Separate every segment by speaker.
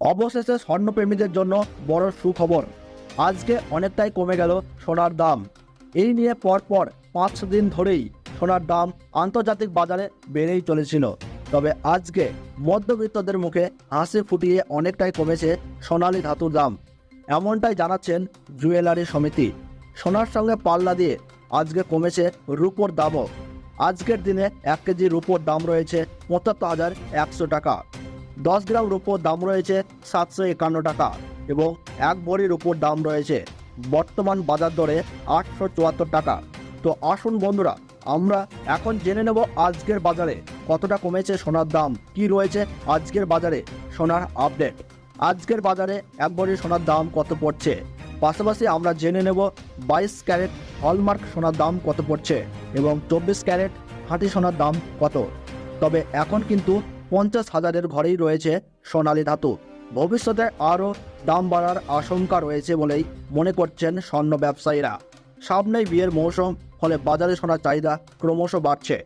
Speaker 1: অবশেষে স্বর্ণপ্রেমীদের জন্য বড় সুখবর। আজকে অনেকটাই কমে গেল সোনার দাম। এই নিয়ে পরপর পাঁচ দিন ধরেই সোনার দাম আন্তর্জাতিক বাজারে বেড়েই চলেছিল। তবে আজকে মধ্যবিত্তদের মুখে হাসি ফুটিয়ে অনেকটাই কমেছে সোনালি ধাতুর দাম। এমনটাই জানাচ্ছেন জুয়েলারি সমিতি। সোনার সঙ্গে পাল্লা দিয়ে আজকে কমেছে রূপোর দামও। আজকের দিনে এক কেজি রূপোর দাম রয়েছে পঁচাত্তর হাজার একশো টাকা। দশ গ্রাম রূপোর দাম রয়েছে সাতশো একান্ন টাকা এবং এক ভরির উপর দাম রয়েছে বর্তমান বাজার দরে আটশো চুয়াত্তর টাকা। তো আসুন বন্ধুরা, আমরা এখন জেনে নেব আজকের বাজারে কতটা কমেছে সোনার দাম, কি রয়েছে আজকের বাজারে সোনার আপডেট। আজকের বাজারে এক ভরি সোনার দাম কত পড়ছে? পাশাপাশি আমরা জেনে নেব বাইশ ক্যারেট হলমার্ক সোনার দাম কত পড়ছে এবং চব্বিশ ক্যারেট হাঁটি সোনার দাম কত। তবে এখন কিন্তু পঞ্চাশ হাজারের ঘরেই রয়েছে সোনালী ধাতু। ভবিষ্যতে আরও দাম বাড়ার আশঙ্কা রয়েছে বলেই মনে করছেন স্বর্ণ ব্যবসায়ীরা। সামনেই বিয়ের মৌসুম, ফলে বাজারে সোনার চাহিদা ক্রমশ বাড়ছে।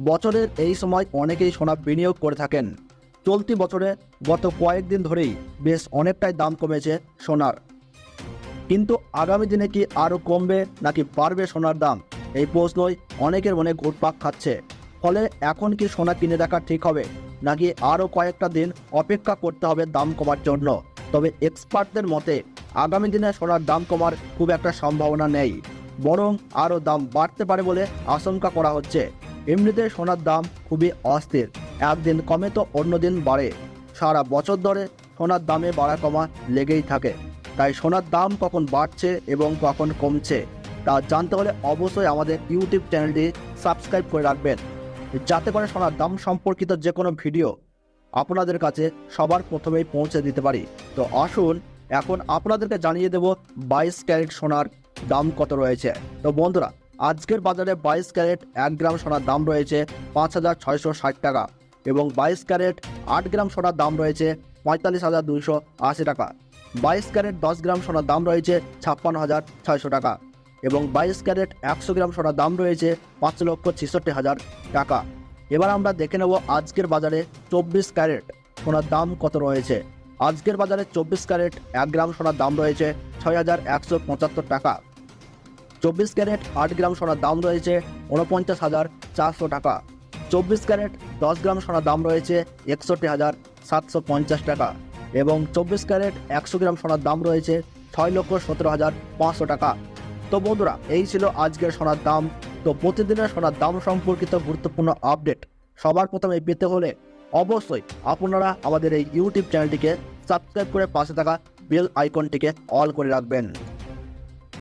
Speaker 1: বছরের এই সময় অনেকেই সোনা বিনিয়োগ করে থাকেন। চলতি বছরে গত কয়েকদিন ধরেই বেশ অনেকটাই দাম কমেছে সোনার। কিন্তু আগামী দিনে কি আরও কমবে নাকি বাড়বে সোনার দাম? এই প্রশ্নই অনেকের মনে ঘুরপাক খাচ্ছে। ফলে এখন কি সোনা কিনে রাখা ঠিক হবে? নাকি আরও কয়েকটা দিন অপেক্ষা করতে হবে দাম কমার জন্য। তবে এক্সপার্টদের মতে, আগামী দিনে সোনার দাম কমার খুব একটা সম্ভাবনা নেই। বরং আরও দাম বাড়তে পারে বলে আশঙ্কা করা হচ্ছে। এমনিতে সোনার দাম খুবই অস্থির। একদিন কমে তো অন্য দিন বাড়ে। সারা বছর ধরে সোনার দামে বাড়া কমা লেগেই থাকে। তাই সোনার দাম কখন বাড়ছে এবং কখন কমছে, তা জানতে হলে অবশ্যই আমাদের ইউটিউব চ্যানেলটি সাবস্ক্রাইব করে রাখবেন। যাতে করে সোনার দাম সম্পর্কিত যে কোনো ভিডিও আপনাদের কাছে সবার প্রথমেই পৌঁছে দিতে পারি। তো আসুন, এখন আপনাদেরকে জানিয়ে দেব বাইশ ক্যারেট সোনার দাম কত রয়েছে। তো বন্ধুরা, আজকের বাজারে বাইশ ক্যারেট এক গ্রাম সোনার দাম রয়েছে পাঁচ হাজার ছয়শো ষাট টাকা এবং বাইশ ক্যারেট আট গ্রাম সোনার দাম রয়েছে পঁয়তাল্লিশ হাজার দুইশো আশি টাকা। বাইশ ক্যারেট দশ গ্রাম সোনার দাম রয়েছে ছাপ্পান্ন হাজার ছয়শো টাকা। এবং বাইশ ক্যারেট একশো গ্রাম সোনার দাম রয়েছে পাঁচ লক্ষ ছেষট্টি হাজার টাকা। এবার আমরা দেখে নেব আজকের বাজারে চব্বিশ ক্যারেট সোনার দাম কত রয়েছে। আজকের বাজারে চব্বিশ ক্যারেট এক গ্রাম সোনার দাম রয়েছে ছয় হাজার একশো পঁচাত্তর টাকা। চব্বিশ ক্যারেট আট গ্রাম সোনার দাম রয়েছে উনপঞ্চাশ হাজার চারশো টাকা। চব্বিশ ক্যারেট দশ গ্রাম সোনার দাম রয়েছে একষট্টি হাজার সাতশো পঞ্চাশ টাকা এবং চব্বিশ ক্যারেট একশো গ্রাম সোনার দাম রয়েছে ছয় লক্ষ সতেরো হাজার পাঁচশো টাকা। তো বন্ধুরা, এই ছিল আজকের সোনার দাম। তো প্রতিদিনের সোনার দাম সম্পর্কিত গুরুত্বপূর্ণ আপডেট সবার প্রথমে পেতে হলে অবশ্যই আপনারা আমাদের এই ইউটিউব চ্যানেলটিকে সাবস্ক্রাইব করে পাশে থাকা বেল আইকনটিকে অল করে রাখবেন।